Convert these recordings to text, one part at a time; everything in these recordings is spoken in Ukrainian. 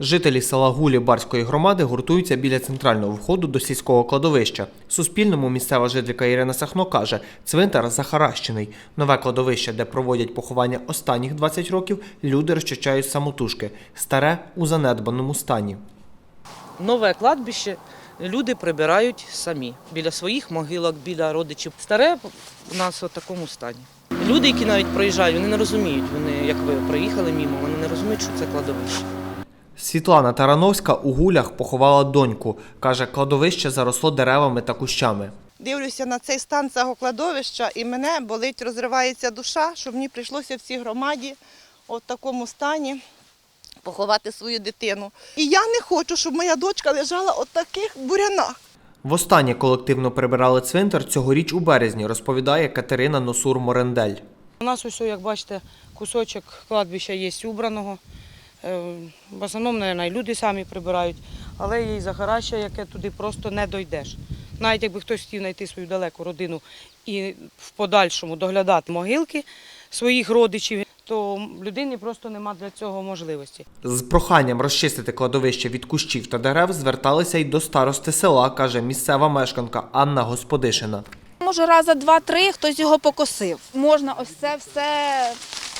Жителі села Гулі Барської громади гуртуються біля центрального входу до сільського кладовища. Суспільному місцева жителька Ірина Сахно каже, цвинтар захаращений. Нове кладовище, де проводять поховання останніх 20 років, люди розчищають самотужки. Старе у занедбаному стані. Нове кладбище люди прибирають самі біля своїх могилок, біля родичів. Старе у нас у такому стані. Люди, які навіть проїжджають, вони не розуміють. Вони, як ви приїхали мімо, вони не розуміють, що це кладовище. Світлана Тарановська у гулях поховала доньку. Каже, кладовище заросло деревами та кущами. Дивлюся на цей стан цього кладовища, і мене болить, розривається душа, що мені прийшлося в цій громаді от в такому стані поховати свою дитину. І я не хочу, щоб моя дочка лежала от таких бурянах. Востаннє колективно прибирали цвинтар цьогоріч у березні, розповідає Катерина Носур Морендель. У нас ось, як бачите, кусочок кладбища є убраного. Е, В основному, мабуть, люди самі прибирають, але є і захараща, яке туди просто не дойдеш. Навіть якби хтось хотів знайти свою далеку родину і в подальшому доглядати могилки своїх родичів, то людині просто нема для цього можливості. З проханням розчистити кладовище від кущів та дерев зверталися й до старости села, каже місцева мешканка Анна Господишина. Може, раза два-три хтось його покосив. Можна ось це все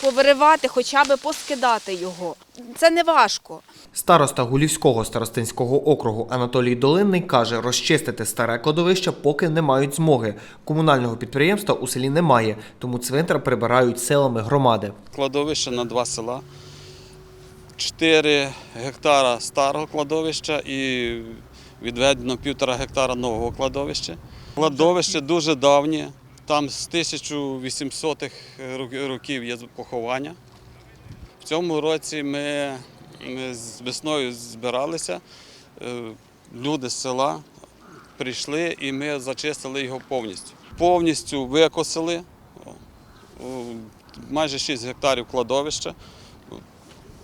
повиривати, хоча б поскидати його. Це не важко. Староста Гулівського старостинського округу Анатолій Долинний каже, розчистити старе кладовище поки не мають змоги. Комунального підприємства у селі немає, тому цвинтар прибирають силами громади. кладовище на два села, 4 гектара старого кладовища і відведено півтора гектара нового кладовища. Кладовище дуже давнє, там з 1800-х років є поховання. В цьому році ми з весною збиралися, е, люди з села прийшли і ми зачистили його повністю. Повністю викосили майже 6 гектарів кладовища.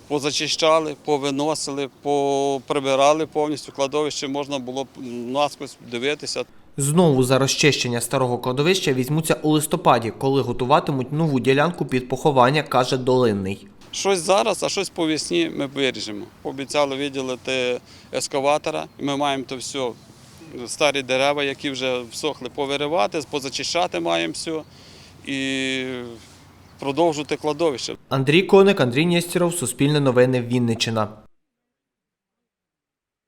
Позачищали, повиносили, поприбирали повністю кладовище, можна було наскось дивитися. Знову за розчищення старого кладовища візьмуться у листопаді, коли готуватимуть нову ділянку під поховання, каже Долинний. Щось зараз, а щось по весні ми виріжемо. Обіцяли виділити ескаватора. Ми маємо то все, старі дерева, які вже всохли, повиривати, позачищати маємо все і продовжувати кладовище. Андрій Коник, Андрій Нєстєров, Суспільне новини, Вінниччина.